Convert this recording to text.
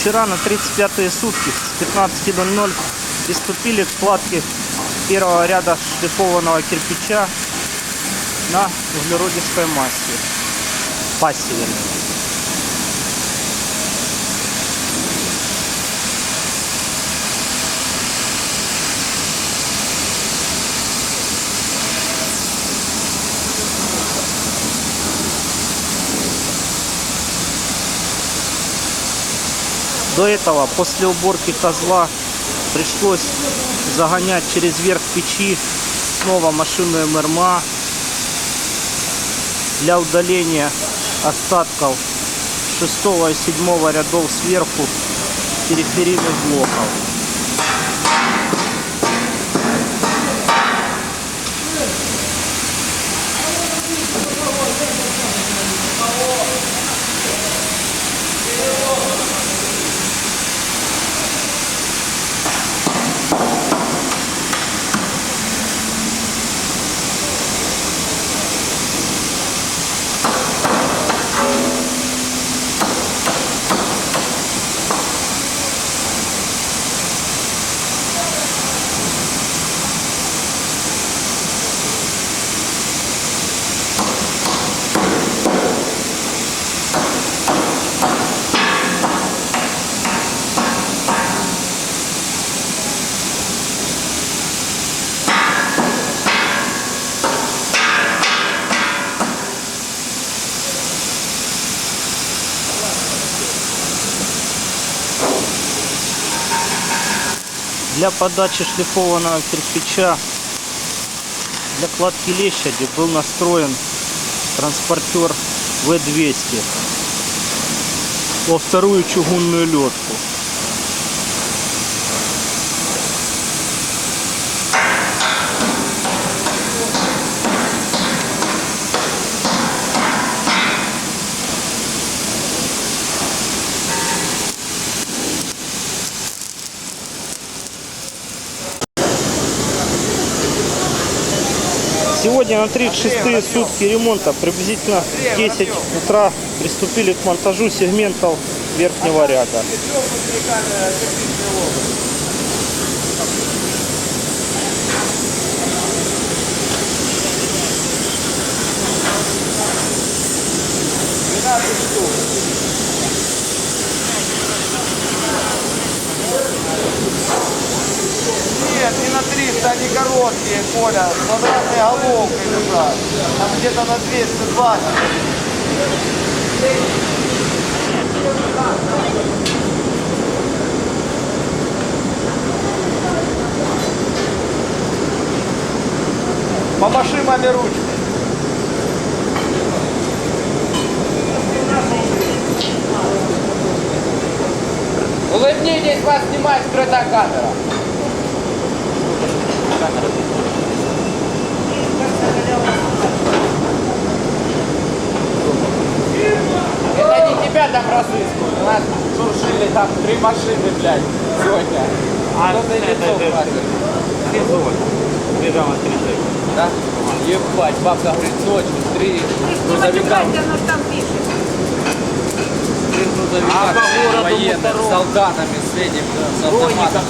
Вчера на 35-е сутки с 15.00 приступили к кладке первого ряда шлифованного кирпича на углеродистой массе. Пассе, До этого, после уборки козла, пришлось загонять через верх печи снова машину МРМА для удаления остатков 6 и 7 рядов сверху периферийных блоков. Для подачи шлифованного кирпича для кладки лещади был настроен транспортер В200 во вторую чугунную ледку. Сегодня на 36 сутки ремонта, приблизительно в 10 утра, приступили к монтажу сегментов верхнего ряда. Нет, не на 300, они короткие, Коля, с квадратной головкой лежат. Там где-то на 220. Помаши маме ручкой. Улыбнитесь, вас снимает скрытая камера. Тебя там разыскивают. У нас шуршили там три машины, блядь, сегодня. А Кто-то лицо красит. Лежал на 3 Да? Ебать, бабка говорит, ночью три грузовика, оно там пишет. три грузовика А по городу военных, с солдатами, с этим, с автоматом.